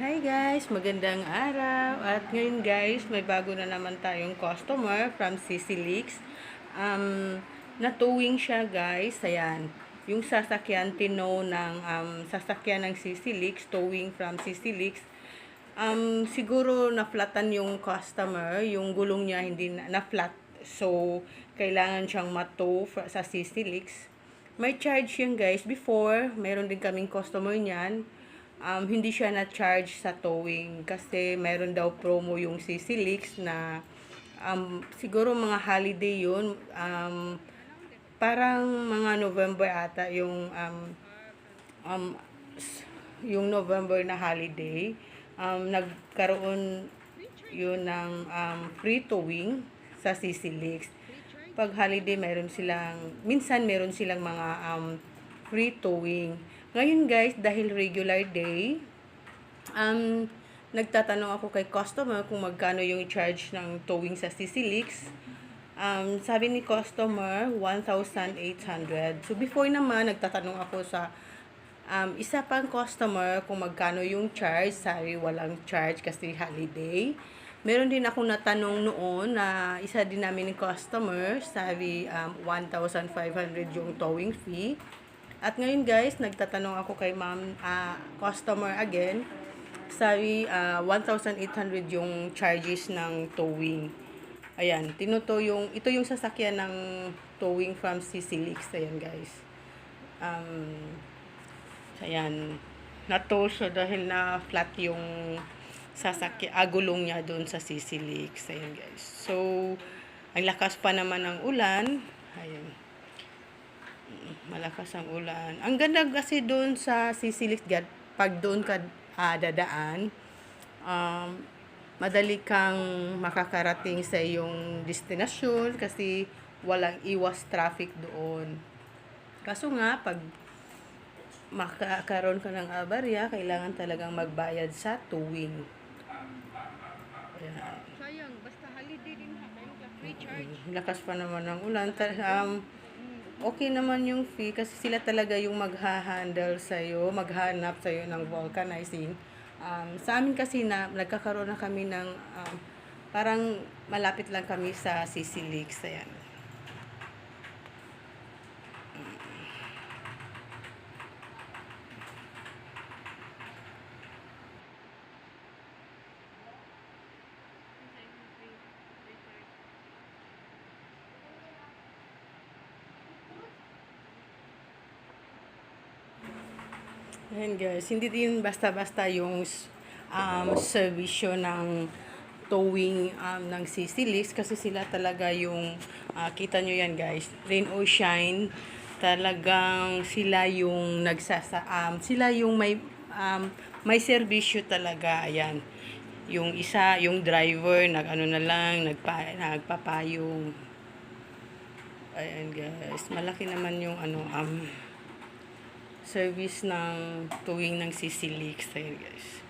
Hi guys, magandang araw. At ngayon guys, may bago na naman tayong customer from Leaks. Um, natuwing siya guys. Ayan. Yung sasakyan tino ng um, sasakyan ng Leaks, towing from Leaks. Um, siguro na-flatan yung customer, yung gulong niya hindi na, na-flat. So, kailangan siyang mato sa Leaks. May charge yan guys. Before, meron din kaming customer niyan um, hindi siya na-charge sa towing kasi meron daw promo yung CC Leaks na um, siguro mga holiday yun. Um, parang mga November ata yung um, um, yung November na holiday. Um, nagkaroon yun ng um, free towing sa CC Leaks. Pag holiday, meron silang, minsan meron silang mga um, free towing. Ngayon guys, dahil regular day, um, nagtatanong ako kay customer kung magkano yung charge ng towing sa CC Leaks. Um, sabi ni customer, 1,800. So before naman, nagtatanong ako sa um, isa pang customer kung magkano yung charge. Sabi, walang charge kasi holiday. Meron din ako natanong noon na isa din namin ng customer, sabi um, 1,500 yung towing fee. At ngayon guys, nagtatanong ako kay ma'am, ah, customer again, sabi ah, 1,800 yung charges ng towing. Ayan, tinuto yung, ito yung sasakyan ng towing from Leaks. Ayan guys. Um, ayan, nato siya dahil na flat yung sasakyan, agulong niya doon sa Leaks. Ayan guys. So, ang lakas pa naman ng ulan. Ayan malakas ang ulan. Ang ganda kasi doon sa Sisilis Gad, pag doon ka ah, dadaan, um, madali kang makakarating sa iyong destinasyon kasi walang iwas traffic doon. Kaso nga, pag makakaroon ka ng abarya, kailangan talagang magbayad sa towing. Ayan. Sayang, basta holiday din ha, tayo ka free charge. Lakas pa naman ng ulan. Um, okay naman yung fee kasi sila talaga yung magha-handle sa'yo, maghanap sa'yo ng vulcanizing. Um, sa amin kasi na nagkakaroon na kami ng um, parang malapit lang kami sa CC Leaks. Ayan. Ayan guys, hindi din basta-basta yung um, servisyo ng towing um, ng Leaks kasi sila talaga yung, ah, kita nyo yan guys, rain or shine, talagang sila yung nagsasa, um, sila yung may, um, may servisyo talaga, ayan. Yung isa, yung driver, nag ano na lang, nagpa, nagpapayong. Ayan guys, malaki naman yung ano, um, service ng towing ng Leaks. Ayan guys.